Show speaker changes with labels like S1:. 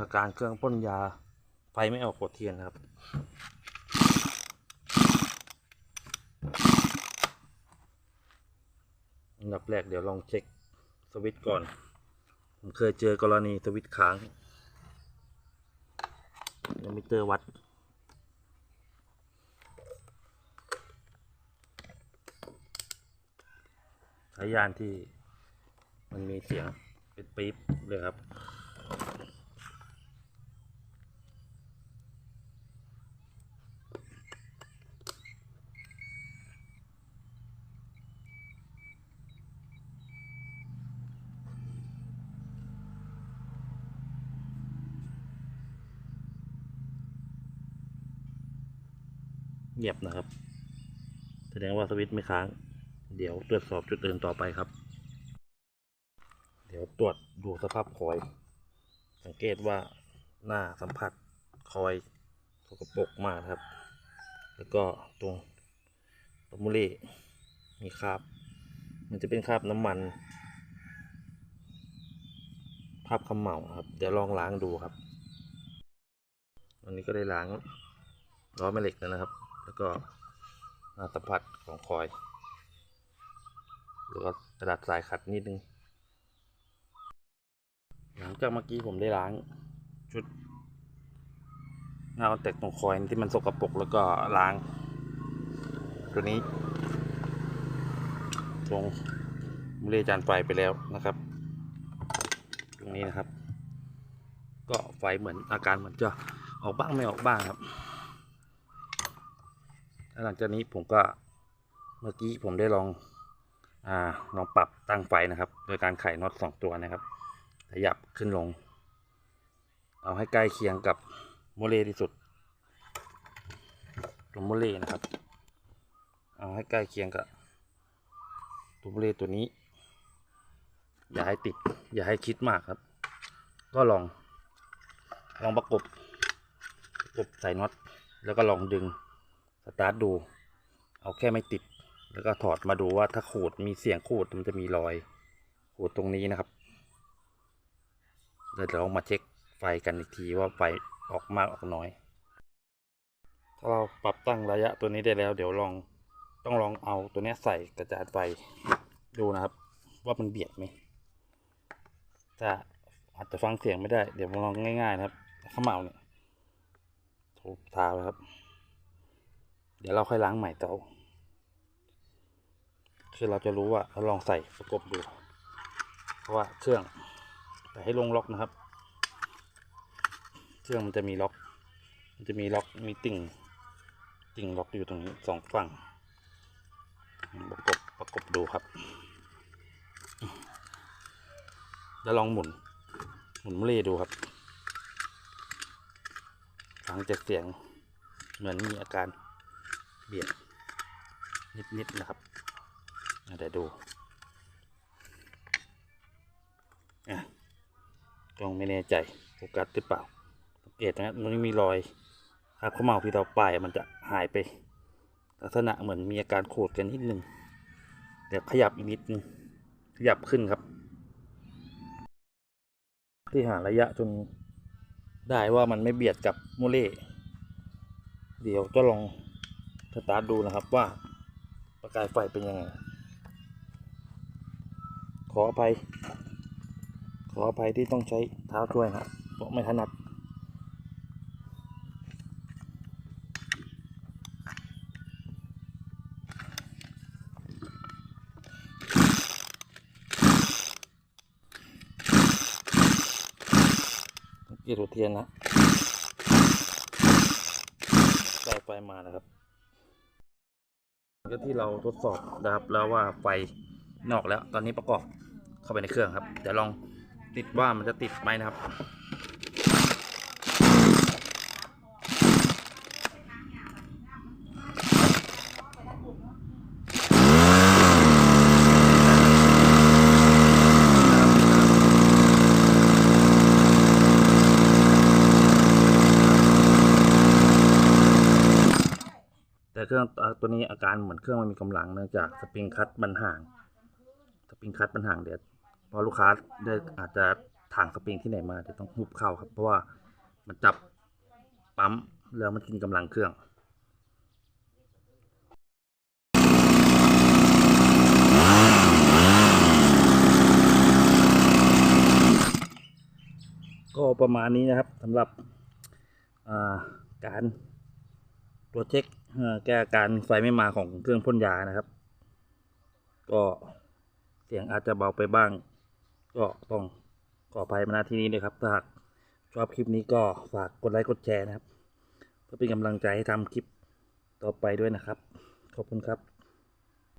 S1: อาการเครื่องพ่นยาไฟไม่ออกกดเทียนนะครับ อันดับแรกเดี๋ยวลองเช็คสวิตช์ก่อน ผมเคยเจอกรณีสวิตช์ค้างเดี๋ยวมิเตอร์วัดสายยานที่มันมีเสียงเป็นปี๊บเลยครับ เงียบนะครับ แสดงว่าสวิตช์ไม่ค้าง เดี๋ยวตรวจสอบจุดอื่นต่อไปครับ เดี๋ยวตรวจดูสภาพคอย สังเกตว่าหน้าสัมผัสคอยสกปรกมากครับ แล้วก็ตรงตมุเล่มีคราบ มันจะเป็นคราบน้ำมันคราบขมเหลาครับ เดี๋ยวลองล้างดูครับ วันนี้ก็ได้ล้างล้อแม่เหล็กแล้วนะครับ ก็หน้าสัมผัสของคอยแล้วก็กระดาษทรายขัดนิดนึง หลังจากเมื่อกี้ผมได้ล้างชุดเงาแตกตรงคอยที่มันสกปรกแล้วก็ล้าง ตัวนี้ ตรงมุเรจานไฟไปแล้วนะครับ ตรงนี้นะครับ ก็ไฟเหมือนอาการเหมือนจะออกบ้างไม่ออกบ้างครับ หลังจากนี้ผมก็เมื่อกี้ผมได้ลองอ่าลองปรับตั้งไฟนะครับ โดยการไขน็อตสองตัวนะครับ ขยับขึ้นลง เอาให้ใกล้เคียงกับโมเลที่สุดตัวโมเลนะครับ เอาให้ใกล้เคียงกับตัวโมเลตัวนี้ อย่าให้ติด อย่าให้คิดมากครับ ก็ลองลองประกบประกบใส่น็อตแล้วก็ลองดึง สตาร์ทดู เอาแค่ไม่ติด แล้วก็ถอดมาดูว่าถ้าขูดมีเสียงขูดมันจะมีรอยขูดตรงนี้นะครับเดี๋ยวเรามาเช็คไฟกันอีกทีว่าไฟออกมากออกน้อย ถ้าเราปรับตั้งระยะตัวนี้ได้แล้ว เดี๋ยวลองต้องลองเอาตัวนี้ใส่กระจาดไฟดูนะครับ ว่ามันเบียดไหมถ้าอาจจะฟังเสียงไม่ได้ เดี๋ยวมาลองง่ายๆนะครับข้าวเมาเนี่ยถูกทาไว้ครับ เดี๋ยวเราค่อยล้างใหม่เต่อคือเราจะรู้ว่าเราลองใส่ประกบดู เพราะว่าเครื่องแต่ให้ลงล็อกนะครับ เครื่องมันจะมีล็อก มันจะมีล็อกมีติ่ง ติ่งล็อกอยู่ตรงนี้สองฝั่ง ประกบประกบดูครับแล้วลองหมุน หมุนเล่ดูครับฟังจากเสียงเหมือนมีอาการ เบียดนิดๆนะครับเดี๋ยวดูอะกล้องไม่แน่ใจโฟกัสหรือเปล่าสังเกตนะครับมันไม่มีรอยคราบข้าวเมาที่เราป้ายมันจะหายไป ลักษณะเหมือนมีอาการขูดกันนิดนึงเดี๋ยวขยับอีกนิดนึงขยับขึ้นครับ ที่หาระยะจนได้ว่ามันไม่เบียดกับโมเล่เดี๋ยวจะลอง สตาร์ทดูนะครับว่าประกายไฟเป็นยังไง ขออภัย ขออภัยที่ต้องใช้เท้าช่วยครับเพราะไม่ถนัดกีดหัวเทียนนะไฟไฟมานะครับ ก็ที่เราทดสอบนะครับแล้วว่าไฟนอกแล้ว ตอนนี้ประกอบเข้าไปในเครื่องครับ เดี๋ยวลองติดว่ามันจะติดไหมนะครับ เครื่องตัวนี้อาการเหมือนเครื่องมันมีกำลังเนื่องจากสปริงคัตมันห่าง สปริงคัตมันห่างเดี๋ยวพอลูกค้าได้อาจจะถังสปริงที่ไหนมาเดี๋ยวต้องหุบเข้าครับเพราะว่ามันจับปั๊มแล้วมันกินกำลังเครื่องก็ประมาณนี้นะครับสำหรับการตรวจเช็ค เอ่อแก้อาการไฟไม่มาของเครื่องพ่นยานะครับ ก็เสียงอาจจะเบาไปบ้าง ก็ต้องขออภัยมาณที่นี้เลยครับ ถ้าหากชอบคลิปนี้ก็ฝากกดไลค์กดแชร์นะครับ เพื่อเป็นกำลังใจให้ทำคลิปต่อไปด้วยนะครับ ขอบคุณครับ